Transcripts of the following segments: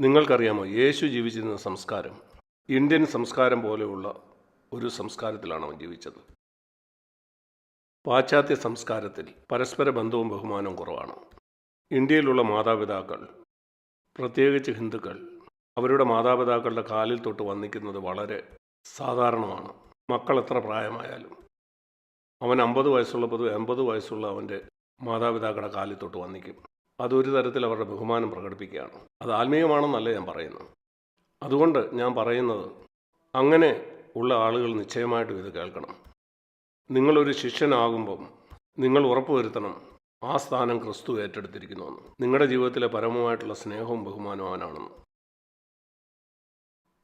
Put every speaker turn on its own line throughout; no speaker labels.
നിങ്ങൾക്കറിയാമോ യേശു ജീവിച്ചിരുന്ന സംസ്കാരം ഇന്ത്യൻ സംസ്കാരം പോലെയുള്ള ഒരു സംസ്കാരത്തിലാണ് അവൻ ജീവിച്ചത്. പാശ്ചാത്യ സംസ്കാരത്തിൽ പരസ്പര ബന്ധവും ബഹുമാനവും കുറവാണ്. ഇന്ത്യയിലുള്ള മാതാപിതാക്കൾ പ്രത്യേകിച്ച് ഹിന്ദുക്കൾ അവരുടെ മാതാപിതാക്കളുടെ കാലിൽ തൊട്ട് വന്നിക്കുന്നത് വളരെ സാധാരണമാണ്. മക്കൾ എത്ര പ്രായമായാലും. അവൻ അമ്പത് വയസ്സുള്ളപ്പോൾ എൺപത് വയസ്സുള്ള അവന്റെ മാതാപിതാക്കളുടെ കാലിൽ തൊട്ട് വന്നിക്കും. അതൊരു തരത്തിൽ അവരുടെ ബഹുമാനം പ്രകടിപ്പിക്കുകയാണ്. അത് ആത്മീയമാണെന്നല്ല ഞാൻ പറയുന്നത്. അതുകൊണ്ട് ഞാൻ പറയുന്നത് അങ്ങനെ ഉള്ള ആളുകൾ നിശ്ചയമായിട്ടും ഇത് കേൾക്കണം. നിങ്ങളൊരു ശിഷ്യനാകുമ്പം നിങ്ങൾ ഉറപ്പുവരുത്തണം ആ സ്ഥാനം ക്രിസ്തു ഏറ്റെടുത്തിരിക്കുന്നുവെന്ന്. നിങ്ങളുടെ ജീവിതത്തിലെ പരമമായിട്ടുള്ള സ്നേഹവും ബഹുമാനവും അവനാണെന്ന്.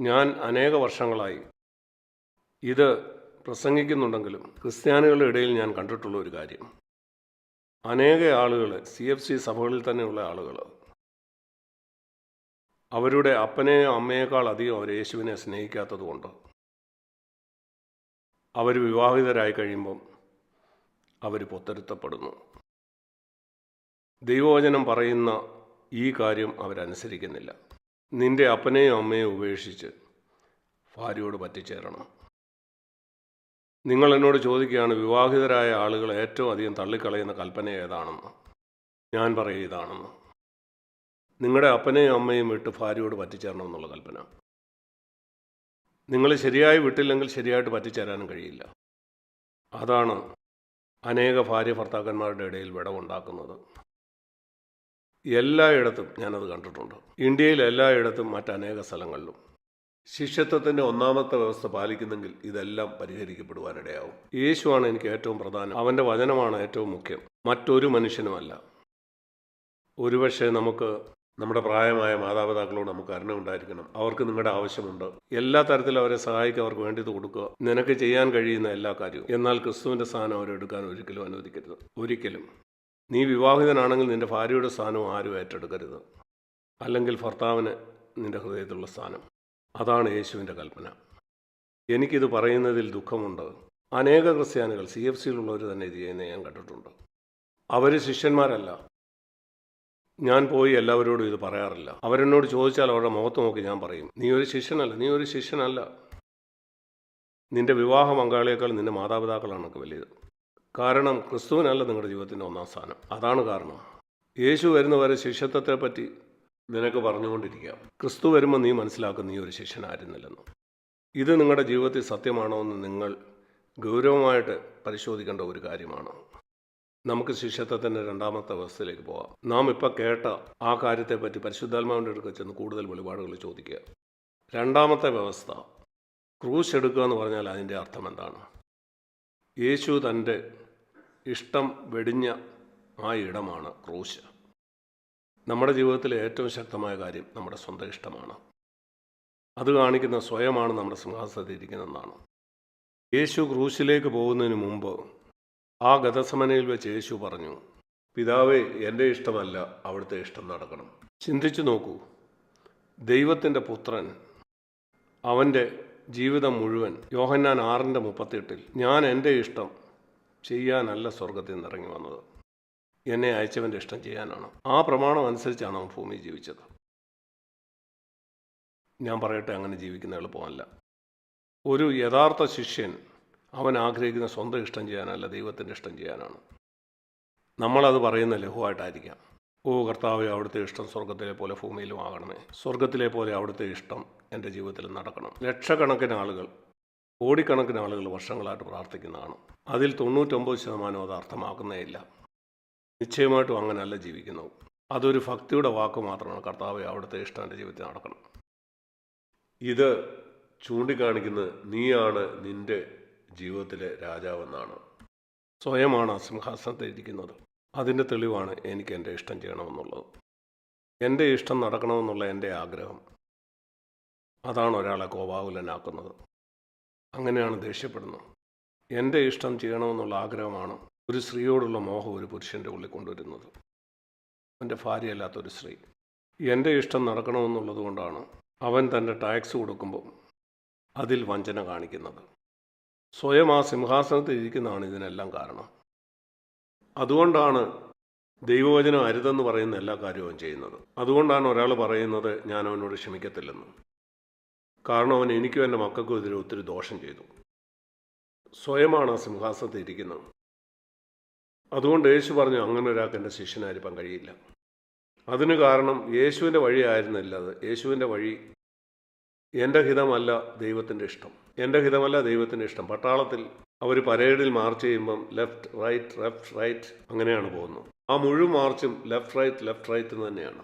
ഞാൻ അനേക വർഷങ്ങളായി ഇത് പ്രസംഗിക്കുന്നുണ്ടെങ്കിലും ക്രിസ്ത്യാനികളുടെ ഇടയിൽ ഞാൻ കണ്ടിട്ടുള്ള ഒരു കാര്യം. അനേക ആളുകൾ സി എഫ് സി സഭകളിൽ തന്നെയുള്ള ആളുകൾ അവരുടെ അപ്പനെയോ അമ്മയേക്കാൾ അധികം അവർ യേശുവിനെ സ്നേഹിക്കാത്തതുകൊണ്ട് അവർ വിവാഹിതരായി കഴിയുമ്പം അവർ പൊത്തരുത്തപ്പെടുന്നു. ദൈവവചനം പറയുന്ന ഈ കാര്യം അവരനുസരിക്കുന്നില്ല. നിന്റെ അപ്പനെയോ അമ്മയോ ഉപേക്ഷിച്ച് ഭാര്യയോട് പറ്റിച്ചേരണം. നിങ്ങൾ എന്നോട് ചോദിക്കുകയാണ് വിവാഹിതരായ ആളുകൾ ഏറ്റവും അധികം തള്ളിക്കളയുന്ന കൽപ്പന ഏതാണെന്ന്. ഞാൻ പറയുക ഇതാണെന്ന്. നിങ്ങളുടെ അപ്പനെയും അമ്മയും വിട്ട് ഭാര്യയോട് പറ്റിച്ചേരണം എന്നുള്ള കൽപ്പന. നിങ്ങൾ ശരിയായി വിട്ടില്ലെങ്കിൽ ശരിയായിട്ട് പറ്റിച്ചേരാനും കഴിയില്ല. അതാണ് അനേക ഭാര്യ ഭർത്താക്കന്മാരുടെ ഇടയിൽ വിടവുണ്ടാക്കുന്നത്. എല്ലായിടത്തും ഞാനത് കണ്ടിട്ടുണ്ട്. ഇന്ത്യയിൽ എല്ലായിടത്തും മറ്റനേക സ്ഥലങ്ങളിലും. ശിഷ്യത്വത്തിന്റെ ഒന്നാമത്തെ വ്യവസ്ഥ പാലിക്കുന്നെങ്കിൽ ഇതെല്ലാം പരിഹരിക്കപ്പെടുവാനിടയാവും. യേശുവാണ് എനിക്ക് ഏറ്റവും പ്രധാനം. അവന്റെ വചനമാണ് ഏറ്റവും മുഖ്യം. മറ്റൊരു മനുഷ്യനുമല്ല. ഒരുപക്ഷെ നമുക്ക് നമ്മുടെ പ്രായമായ മാതാപിതാക്കളോട് നമുക്ക് കരുണ ഉണ്ടായിരിക്കണം. അവർക്ക് നിങ്ങളുടെ ആവശ്യമുണ്ട്. എല്ലാ തരത്തിലും അവരെ സഹായിക്കുക അവർക്ക് വേണ്ടി കൊടുക്കുക. നിനക്ക് ചെയ്യാൻ കഴിയുന്ന എല്ലാ കാര്യവും. എന്നാൽ ക്രിസ്തുവിന്റെ സ്ഥാനം അവരെടുക്കാൻ ഒരിക്കലും അനുവദിക്കരുത്. ഒരിക്കലും. നീ വിവാഹിതനാണെങ്കിൽ നിന്റെ ഭാര്യയുടെ സ്ഥാനവും ആരും ഏറ്റെടുക്കരുത്. അല്ലെങ്കിൽ ഭർത്താവിന് നിന്റെ ഹൃദയത്തിലുള്ള സ്ഥാനം. അതാണ് യേശുവിന്റെ കൽപ്പന. എനിക്കിത് പറയുന്നതിൽ ദുഃഖമുണ്ട്. അനേക ക്രിസ്ത്യാനികൾ സി എഫ് സിയിലുള്ളവർ തന്നെ ഇത് ചെയ്യുന്നത് ഞാൻ കണ്ടിട്ടുണ്ട്. അവർ ശിഷ്യന്മാരല്ല. ഞാൻ പോയി എല്ലാവരോടും ഇത് പറയാറില്ല. അവരെന്നോട് ചോദിച്ചാൽ അവരുടെ മുഖത്ത് നോക്കി ഞാൻ പറയും നീ ഒരു ശിഷ്യനല്ല നീ ഒരു ശിഷ്യനല്ല. നിന്റെ വിവാഹ പങ്കാളിയേക്കാൾ നിന്റെ മാതാപിതാക്കളാണ് വലിയത്. കാരണം ക്രിസ്തുവിനല്ല നിങ്ങളുടെ ജീവിതത്തിന്റെ ഒന്നാം സ്ഥാനം. അതാണ് കാരണം. യേശു വരുന്നവരെ ശിഷ്യത്വത്തെ പറ്റി നിനക്ക് പറഞ്ഞുകൊണ്ടിരിക്കാം. ക്രിസ്തു വരുമ്പോൾ നീ മനസ്സിലാക്കും നീ ഒരു ശിഷ്യനായിരുന്നില്ലെന്ന് ഇത് നിങ്ങളുടെ ജീവിതത്തിൽ സത്യമാണോ എന്ന് നിങ്ങൾ ഗൗരവമായിട്ട് പരിശോധിക്കേണ്ട ഒരു കാര്യമാണ്? നമുക്ക് ശിഷ്യത്വത്തിന്റെ രണ്ടാമത്തെ അവസ്ഥയിലേക്ക് പോകാം നാം ഇപ്പോൾ കേട്ട ആ കാര്യത്തെപ്പറ്റി പരിശുദ്ധാത്മാവിന്റെ അടുക്കൽ ചെന്ന് കൂടുതൽ വെളിപാടുകൾ ചോദിക്കുക. രണ്ടാമത്തെ വ്യവസ്ഥ ക്രൂശ് എടുക്കുക എന്ന് പറഞ്ഞാൽ അതിന്റെ അർത്ഥം എന്താണ്? യേശു തന്റെ ഇഷ്ടം വെടിഞ്ഞ ആ ഇടമാണ് ക്രൂശ്. നമ്മുടെ ജീവിതത്തിലെ ഏറ്റവും ശക്തമായ കാര്യം നമ്മുടെ സ്വന്തം ഇഷ്ടമാണ്. അത് കാണിക്കുന്ന സ്വയമാണ് നമ്മുടെ സിംഹാസനത്തിൽ ഇരിക്കുന്നതെന്നാണ് യേശു ക്രൂശിലേക്ക് പോകുന്നതിന് മുമ്പ് ആ ഗതസമനയിൽ വെച്ച് യേശു പറഞ്ഞു പിതാവേ എന്റെ ഇഷ്ടമല്ല അവിടുത്തെ ഇഷ്ടം നടക്കണം. ചിന്തിച്ചു നോക്കൂ ദൈവത്തിന്റെ പുത്രൻ അവന്റെ ജീവിതം മുഴുവൻ യോഹന്നാൻ ആറിന്റെ മുപ്പത്തെട്ടിൽ ഞാൻ എന്റെ ഇഷ്ടം ചെയ്യാനല്ല സ്വർഗത്തിൽ നിന്ന് ഇറങ്ങി വന്നത്. എന്നെ അയച്ചവന്റെ ഇഷ്ടം ചെയ്യാനാണ്? ആ പ്രമാണം അനുസരിച്ചാണ് അവൻ ഭൂമിയിൽ ജീവിച്ചത്. ഞാൻ പറയട്ടെ അങ്ങനെ ജീവിക്കുന്ന എളുപ്പമല്ല ഒരു യഥാർത്ഥ ശിഷ്യൻ അവൻ ആഗ്രഹിക്കുന്ന സ്വന്തം ഇഷ്ടം ചെയ്യാനല്ല ദൈവത്തിന്റെ ഇഷ്ടം ചെയ്യാനാണ്. നമ്മളത് പറയുന്ന ലഘുവായിട്ടായിരിക്കാം. ഓ കർത്താവെ അവിടുത്തെ ഇഷ്ടം സ്വർഗത്തിലെ പോലെ ഭൂമിയിലും ആകണമേ. സ്വർഗത്തിലെ പോലെ അവിടുത്തെ ഇഷ്ടം എന്റെ ജീവിതത്തിൽ നടക്കണം. ലക്ഷക്കണക്കിന് ആളുകൾ കോടിക്കണക്കിന് ആളുകൾ വർഷങ്ങളായിട്ട് പ്രാർത്ഥിക്കുന്നതാണ്. അതിൽ തൊണ്ണൂറ്റൊമ്പത് ശതമാനം അത് അർത്ഥമാക്കുന്നേയില്ല നിശ്ചയമായിട്ടും അങ്ങനെയല്ല ജീവിക്കുന്നത്. അതൊരു ഭക്തിയുടെ വാക്ക് മാത്രമാണ് കർത്താവ് അവിടുത്തെ ഇഷ്ടം എന്റെ ജീവിതത്തിൽ നടക്കണം. ഇത് ചൂണ്ടിക്കാണിക്കുന്നത് നീയാണ് നിന്റെ ജീവിതത്തിലെ രാജാവെന്നാണ്. സ്വയമാണ് സിംഹാസനത്തിൽ ഇരിക്കുന്നത്. അതിന്റെ തെളിവാണ് എനിക്ക് എന്റെ ഇഷ്ടം ചെയ്യണമെന്നുള്ളത്. എന്റെ ഇഷ്ടം നടക്കണമെന്നുള്ള എന്റെ ആഗ്രഹം. അതാണ് ഒരാളെ കോപാകുലനാക്കുന്നത്. അങ്ങനെയാണ് ദേഷ്യപ്പെടുന്നത്. എന്റെ ഇഷ്ടം ചെയ്യണമെന്നുള്ള ആഗ്രഹമാണ് ഒരു സ്ത്രീയോടുള്ള മോഹം ഒരു പുരുഷന്റെ ഉള്ളിൽ കൊണ്ടുവരുന്നത്. എന്റെ ഭാര്യയല്ലാത്ത ഒരു സ്ത്രീ. എന്റെ ഇഷ്ടം നടക്കണമെന്നുള്ളത് കൊണ്ടാണ് അവൻ തന്റെ ടാക്സ് കൊടുക്കുമ്പോൾ അതിൽ വഞ്ചന കാണിക്കുന്നത്. സ്വയം ആ സിംഹാസനത്തിൽ ഇരിക്കുന്നതാണ് ഇതിനെല്ലാം കാരണം. അതുകൊണ്ടാണ് ദൈവവചനം അരുതെന്ന് പറയുന്ന എല്ലാ കാര്യവും ചെയ്യുന്നത്. അതുകൊണ്ടാണ് ഒരാൾ പറയുന്നത് ഞാൻ അവനോട് ക്ഷമിക്കത്തില്ലെന്ന്. കാരണം അവൻ എനിക്കും എന്റെ മക്കൾക്കും ഇതിൽ ഒത്തിരി ദോഷം ചെയ്തു. സ്വയമാണ് ആ സിംഹാസനത്തിൽ ഇരിക്കുന്നത്. അതുകൊണ്ട് യേശു പറഞ്ഞു അങ്ങനെ ഒരാൾക്ക് എന്റെ ശിഷ്യനായിരിക്കാൻ കഴിയില്ല. അതിന് കാരണം യേശുവിന്റെ വഴിയായിരുന്നില്ല അത്. യേശുവിന്റെ വഴി എന്റെ ഹിതമല്ല ദൈവത്തിന്റെ ഇഷ്ടം. എന്റെ ഹിതമല്ല ദൈവത്തിന്റെ ഇഷ്ടം. പട്ടാളത്തിൽ അവർ പരേഡിൽ മാർച്ച് ചെയ്യുമ്പം ലെഫ്റ്റ് റൈറ്റ് ലെഫ്റ്റ് റൈറ്റ് അങ്ങനെയാണ് പോകുന്നത്. ആ മുഴുവൻ മാർച്ചും ലെഫ്റ്റ് റൈറ്റ് ലെഫ്റ്റ് റൈറ്റ് തന്നെയാണ്.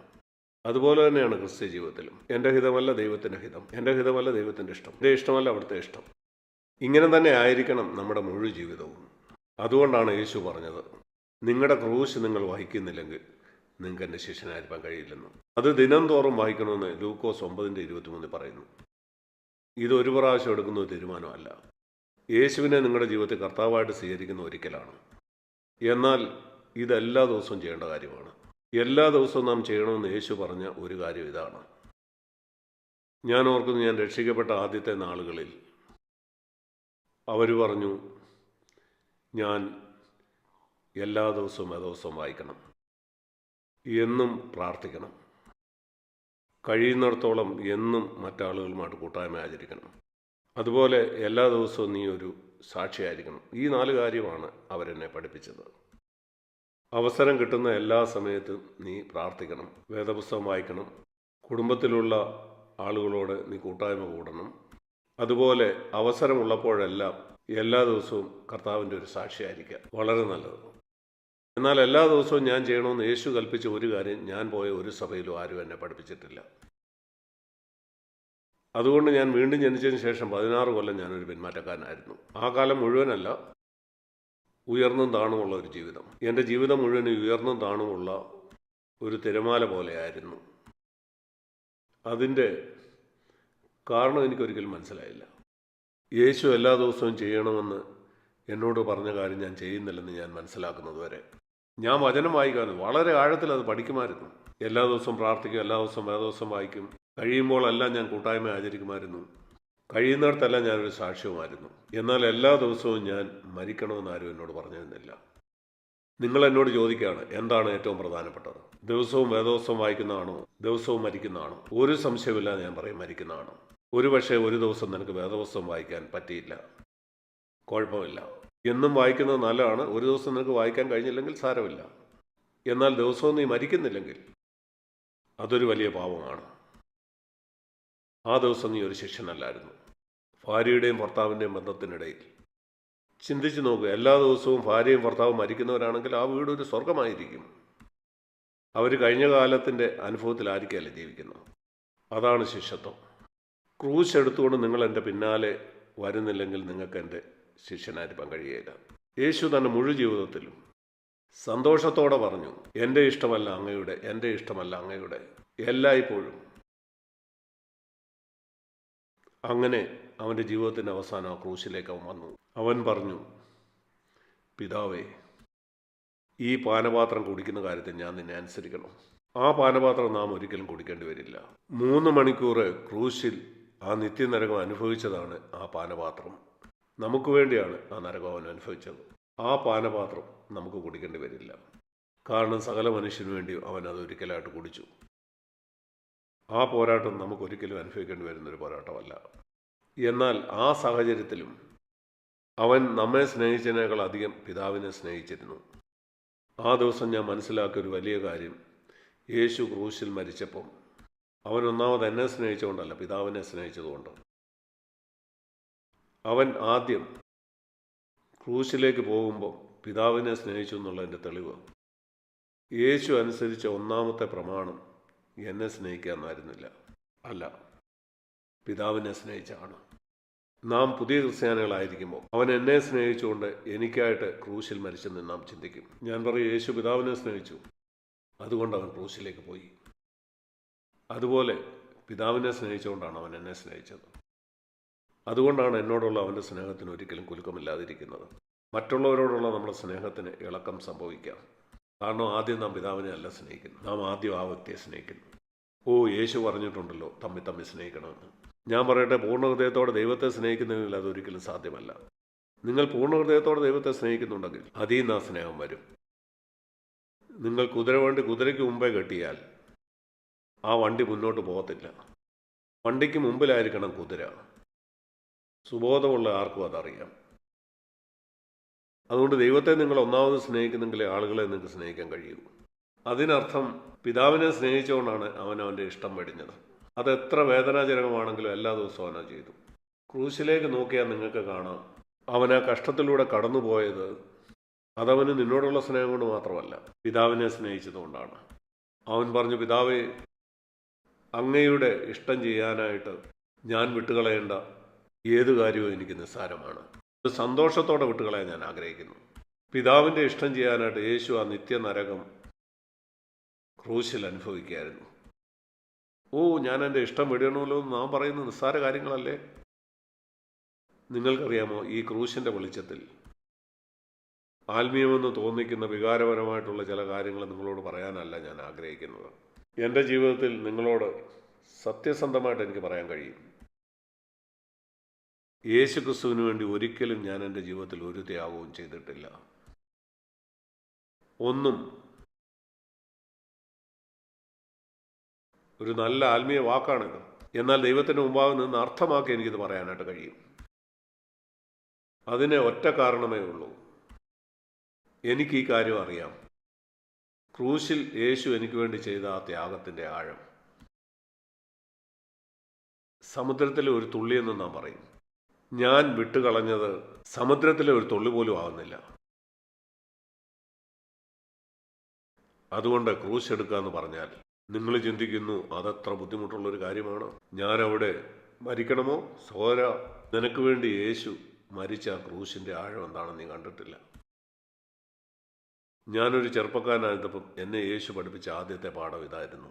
അതുപോലെ തന്നെയാണ് ക്രിസ്ത്യ ജീവിതത്തിലും. എന്റെ ഹിതമല്ല ദൈവത്തിന്റെ ഹിതം. എന്റെ ഹിതമല്ല ദൈവത്തിന്റെ ഇഷ്ടം. എന്റെ ഇഷ്ടമല്ല അവിടുത്തെ ഇഷ്ടം. ഇങ്ങനെ തന്നെ ആയിരിക്കണം നമ്മുടെ മുഴുവൻ ജീവിതവും. അതുകൊണ്ടാണ് യേശു പറഞ്ഞത് നിങ്ങളുടെ ക്രൂശ് നിങ്ങൾ വഹിക്കുന്നില്ലെങ്കിൽ നിങ്ങൾക്ക് എന്റെ ശിഷ്യനായിരിക്കാൻ കഴിയില്ലെന്ന്. അത് ദിനം തോറും വായിക്കണമെന്ന് ലൂക്കോസ് ഒമ്പതിന്റെ ഇരുപത്തിമൂന്നിൽ പറയുന്നു. ഇത് ഒരു പ്രാവശ്യം എടുക്കുന്ന ഒരു തീരുമാനമല്ല. യേശുവിനെ നിങ്ങളുടെ ജീവിതത്തിൽ കർത്താവായിട്ട് സ്വീകരിക്കുന്ന ഒരിക്കലാണ്. എന്നാൽ ഇത് എല്ലാ ദിവസവും ചെയ്യേണ്ട കാര്യമാണ്. എല്ലാ ദിവസവും നാം ചെയ്യണമെന്ന് യേശു പറഞ്ഞ ഒരു കാര്യം ഇതാണ്. ഞാൻ ഓർക്കുന്നു ഞാൻ രക്ഷിക്കപ്പെട്ട ആദ്യത്തെ നാളുകളിൽ അവർ പറഞ്ഞു ഞാൻ എല്ലാ ദിവസവും ദിവസവും വായിക്കണം. എന്നും പ്രാർത്ഥിക്കണം. കഴിയുന്നിടത്തോളം എന്നും മറ്റാളുകളുമായിട്ട് കൂട്ടായ്മ ആചരിക്കണം. അതുപോലെ എല്ലാ ദിവസവും നീ ഒരു സാക്ഷിയായിരിക്കണം. ഈ നാല് കാര്യമാണ് അവരെന്നെ പഠിപ്പിച്ചത്. അവസരം കിട്ടുന്ന എല്ലാ സമയത്തും നീ പ്രാർത്ഥിക്കണം. വേദപുസ്തകം വായിക്കണം. കുടുംബത്തിലുള്ള ആളുകളോട് നീ കൂട്ടായ്മ കൂടണം. അതുപോലെ അവസരമുള്ളപ്പോഴെല്ലാം എല്ലാ ദിവസവും കർത്താവിന്റെ ഒരു സാക്ഷിയായിരിക്കുക. വളരെ നല്ലത്. എന്നാൽ എല്ലാ ദിവസവും ഞാൻ ചെയ്യണമെന്ന് യേശു കൽപ്പിച്ച ഒരു കാര്യം ഞാൻ പോയ ഒരു സഭയിലും ആരും എന്നെ പഠിപ്പിച്ചിട്ടില്ല. അതുകൊണ്ട് ഞാൻ വീണ്ടും ജനിച്ചതിന് ശേഷം പതിനാറ് കൊല്ലം ഞാനൊരു പിന്മാറ്റക്കാരനായിരുന്നു. ആ കാലം മുഴുവനല്ല ഉയർന്നും താണുമുള്ള ഒരു ജീവിതം. എന്റെ ജീവിതം മുഴുവൻ ഉയർന്നും താണുമുള്ള ഒരു തിരമാല പോലെയായിരുന്നു. അതിന്റെ കാരണം എനിക്കൊരിക്കലും മനസ്സിലായില്ല. യേശു എല്ലാ ദിവസവും ചെയ്യണമെന്ന് എന്നോട് പറഞ്ഞ കാര്യം ഞാൻ ചെയ്യുന്നില്ലെന്ന് ഞാൻ മനസ്സിലാക്കുന്നത് വരെ. ഞാൻ വചനം വായിക്കാറ് വളരെ ആഴത്തിൽ അത് പഠിക്കുമായിരുന്നു. എല്ലാ ദിവസവും പ്രാർത്ഥിക്കും എല്ലാ ദിവസവും വേദദിവസം വായിക്കും. കഴിയുമ്പോഴെല്ലാം ഞാൻ കൂട്ടായ്മ ആചരിക്കുമായിരുന്നു. കഴിയുന്നിടത്തെല്ലാം ഞാനൊരു സാക്ഷ്യവുമായിരുന്നു. എന്നാൽ എല്ലാ ദിവസവും ഞാൻ മരിക്കണമെന്ന് ആരും എന്നോട് പറഞ്ഞിരുന്നില്ല. നിങ്ങൾ എന്നോട് ചോദിക്കുകയാണ് എന്താണ് ഏറ്റവും പ്രധാനപ്പെട്ടത്? ദിവസവും വേദോത്സവം വായിക്കുന്നതാണോ? ദിവസവും മരിക്കുന്നതാണോ? ഒരു സംശയമില്ല ഞാൻ പറയും മരിക്കുന്നതാണ്? ഒരു പക്ഷേ ഒരു ദിവസം നിനക്ക് വേദപുസ്തകം വായിക്കാൻ പറ്റിയില്ല. കുഴപ്പമില്ല. എന്നും വായിക്കുന്നത് നല്ലതാണ്. ഒരു ദിവസം നിനക്ക് വായിക്കാൻ കഴിഞ്ഞില്ലെങ്കിൽ സാരമില്ല. എന്നാൽ ദിവസവും നീ മരിക്കുന്നില്ലെങ്കിൽ അതൊരു വലിയ പാവമാണ് ആ ദിവസം നീ ഒരു ശിഷ്യനല്ലായിരുന്നു. ഭാര്യയുടെയും ഭർത്താവിന്റെയും ബന്ധത്തിനിടയിൽ. ചിന്തിച്ചു നോക്കുക എല്ലാ ദിവസവും ഭാര്യയും ഭർത്താവും മരിക്കുന്നവരാണെങ്കിൽ ആ വീട് ഒരു സ്വർഗമായിരിക്കും അവർ കഴിഞ്ഞ കാലത്തിന്റെ അനുഭവത്തിലായിരിക്കല്ലേ ജീവിക്കുന്നത്? അതാണ് ശിഷ്യത്വം. ക്രൂശ് എടുത്തുകൊണ്ട് നിങ്ങൾ എന്റെ പിന്നാലെ വരുന്നില്ലെങ്കിൽ നിങ്ങൾക്ക് എന്റെ ശിഷ്യനായിരിക്കാൻ കഴിയുകയില്ല യേശു തന്റെ മുഴു ജീവിതത്തിലും സന്തോഷത്തോടെ പറഞ്ഞു എന്റെ ഇഷ്ടമല്ല അങ്ങയുടെ എന്റെ ഇഷ്ടമല്ല അങ്ങയുടെ എല്ലായ്പ്പോഴും അങ്ങനെ അവന്റെ ജീവിതത്തിന്റെ അവസാനം ആ ക്രൂശിലേക്ക് അവൻ വന്നു. അവൻ പറഞ്ഞു പിതാവേ ഈ പാനപാത്രം കുടിക്കുന്ന കാര്യത്തിൽ ഞാൻ നിന്നെ അനുസരിക്കണം. ആ പാനപാത്രം നാം ഒരിക്കലും കുടിക്കേണ്ടി വരില്ല. മൂന്ന് മണിക്കൂർ ക്രൂശിൽ ആ നിത്യനരകം അനുഭവിച്ചതാണ് ആ പാനപാത്രം. നമുക്ക് വേണ്ടിയാണ് ആ നരകം അവൻ അനുഭവിച്ചത്. ആ പാനപാത്രം നമുക്ക് കുടിക്കേണ്ടി വരില്ല. കാരണം സകല മനുഷ്യനു വേണ്ടി അവൻ അത് ഒരിക്കലായിട്ട് കുടിച്ചു. ആ പോരാട്ടം നമുക്ക് ഒരിക്കലും അനുഭവിക്കേണ്ടി വരുന്നൊരു പോരാട്ടമല്ല. എന്നാൽ ആ സാഹചര്യത്തിലും അവൻ നമ്മെ സ്നേഹിച്ചതിനേക്കാൾ അധികം പിതാവിനെ സ്നേഹിച്ചിരുന്നു. ആ ദിവസം ഞാൻ മനസ്സിലാക്കിയ ഒരു വലിയ കാര്യം. യേശു ക്രൂശിൽ മരിച്ചപ്പം അവൻ ഒന്നാമത് എന്നെ സ്നേഹിച്ചുകൊണ്ടല്ല പിതാവിനെ സ്നേഹിച്ചതുകൊണ്ട്. അവൻ ആദ്യം ക്രൂശിലേക്ക് പോകുമ്പോൾ പിതാവിനെ സ്നേഹിച്ചു എന്നുള്ളതിന്റെ തെളിവ്. യേശു അനുസരിച്ച ഒന്നാമത്തെ പ്രമാണം എന്നെ സ്നേഹിക്കുക എന്നായിരുന്നില്ല അല്ല പിതാവിനെ സ്നേഹിച്ചാണ് നാം പുതിയ ക്രിസ്ത്യാനികളായിരിക്കുമ്പോൾ അവൻ എന്നെ സ്നേഹിച്ചുകൊണ്ട് എനിക്കായിട്ട് ക്രൂശിൽ മരിച്ചെന്ന് നാം ചിന്തിക്കും. ഞാൻ പറയും യേശു പിതാവിനെ സ്നേഹിച്ചു. അതുകൊണ്ട് അവൻ ക്രൂശിലേക്ക് പോയി. അതുപോലെ പിതാവിനെ സ്നേഹിച്ചുകൊണ്ടാണ് അവൻ എന്നെ സ്നേഹിച്ചത്. അതുകൊണ്ടാണ് എന്നോടുള്ള അവന്റെ സ്നേഹത്തിന് ഒരിക്കലും കുലുക്കമില്ലാതിരിക്കുന്നത്. മറ്റുള്ളവരോടുള്ള നമ്മുടെ സ്നേഹത്തിന് ഇളക്കം സംഭവിക്കാം. കാരണം ആദ്യം നാം പിതാവിനെ അല്ല സ്നേഹിക്കുന്നു നാം ആദ്യം ആ വ്യക്തിയെ സ്നേഹിക്കുന്നു. ഓ യേശു പറഞ്ഞിട്ടുണ്ടല്ലോ തമ്മി തമ്മി സ്നേഹിക്കണമെന്ന്. ഞാൻ പറയട്ടെ പൂർണ ഹൃദയത്തോടെ ദൈവത്തെ സ്നേഹിക്കുന്നതിൽ അതൊരിക്കലും സാധ്യമല്ല. നിങ്ങൾ പൂർണ ഹൃദയത്തോടെ ദൈവത്തെ സ്നേഹിക്കുന്നുണ്ടെങ്കിൽ അതിൽ നിന്ന് ആ സ്നേഹം വരും. നിങ്ങൾ കുതിര വേണ്ടി കുതിരയ്ക്ക് മുമ്പേ കെട്ടിയാൽ ആ വണ്ടി മുന്നോട്ട് പോകത്തില്ല. വണ്ടിക്ക് മുമ്പിലായിരിക്കണം കുതിര. സുബോധമുള്ള ആർക്കും അതറിയാം. അതുകൊണ്ട് ദൈവത്തെ നിങ്ങൾ ഒന്നാമത് സ്നേഹിക്കുന്നെങ്കിൽ ആളുകളെ നിങ്ങൾക്ക് സ്നേഹിക്കാൻ കഴിയൂ. അതിനർത്ഥം പിതാവിനെ സ്നേഹിച്ചുകൊണ്ടാണ് അവൻ അവന്റെ ഇഷ്ടം വെടിഞ്ഞത്. അത് എത്ര വേദനാജനകമാണെങ്കിലും എല്ലാ ദിവസവും അവനാ ചെയ്തു. ക്രൂശിലേക്ക് നോക്കിയാൽ നിങ്ങൾക്ക് കാണാം. അവൻ ആ കഷ്ടത്തിലൂടെ കടന്നുപോയത് അതവന് നിന്നോടുള്ള സ്നേഹം കൊണ്ട് മാത്രമല്ല പിതാവിനെ സ്നേഹിച്ചതുകൊണ്ടാണ്. അവൻ പറഞ്ഞു പിതാവേ അങ്ങയുടെ ഇഷ്ടം ചെയ്യാനായിട്ട് ഞാൻ വിട്ടുകളയേണ്ട ഏത് കാര്യവും എനിക്ക് നിസ്സാരമാണ്. ഒരു സന്തോഷത്തോടെ വിട്ടുകളയാൻ ഞാൻ ആഗ്രഹിക്കുന്നു. പിതാവിന്റെ ഇഷ്ടം ചെയ്യാനായിട്ട് യേശു ആ നിത്യനരകം ക്രൂശിൽ അനുഭവിക്കുകയായിരുന്നു. ഓ ഞാൻ എന്റെ ഇഷ്ടം വിടണമല്ലോ എന്ന് നാം പറയുന്ന നിസ്സാര കാര്യങ്ങളല്ലേ? നിങ്ങൾക്കറിയാമോ ഈ ക്രൂശിന്റെ വെളിച്ചത്തിൽ ആത്മീയമെന്ന് തോന്നിക്കുന്ന വികാരപരമായിട്ടുള്ള ചില കാര്യങ്ങൾ നിങ്ങളോട് പറയാനല്ല ഞാൻ ആഗ്രഹിക്കുന്നത്. എന്റെ ജീവിതത്തിൽ നിങ്ങളോട് സത്യസന്ധമായിട്ട് എനിക്ക് പറയാൻ കഴിയും. യേശു ക്രിസ്തുവിന് വേണ്ടി ഒരിക്കലും ഞാൻ എന്റെ ജീവിതത്തിൽ ഒരു ത്യാഗവും ചെയ്തിട്ടില്ല. ഒന്നും ഒരു നല്ല ആത്മീയ വാക്കാണിത് എന്നാൽ ദൈവത്തിന്റെ മുമ്പാകെ നിന്ന് അർത്ഥമാക്കി എനിക്കിത് പറയാനായിട്ട് കഴിയും. അതിന് ഒറ്റ കാരണമേ ഉള്ളൂ. എനിക്ക് ഈ കാര്യം അറിയാം. ക്രൂശിൽ യേശു എനിക്ക് വേണ്ടി ചെയ്ത ആ ത്യാഗത്തിന്റെ ആഴം. സമുദ്രത്തിലെ ഒരു തുള്ളിയെന്ന് നാം പറയും. ഞാൻ വിട്ടുകളഞ്ഞത് സമുദ്രത്തിലെ ഒരു തുള്ളി പോലും ആകുന്നില്ല. അതുകൊണ്ട് ക്രൂശ് എടുക്കുക എന്ന് പറഞ്ഞാൽ നിങ്ങൾ ചിന്തിക്കുന്നു അതത്ര ബുദ്ധിമുട്ടുള്ള ഒരു കാര്യമാണ്? ഞാൻ അവിടെ മരിക്കണമോ? സോര നിനക്ക് വേണ്ടി യേശു മരിച്ച ആ ക്രൂശിന്റെ ആഴം എന്താണെന്ന് നീ കണ്ടിട്ടില്ല. ഞാനൊരു ചെറുപ്പക്കാരനായിരുന്നപ്പം എന്നെ യേശു പഠിപ്പിച്ച ആദ്യത്തെ പാഠം ഇതായിരുന്നു.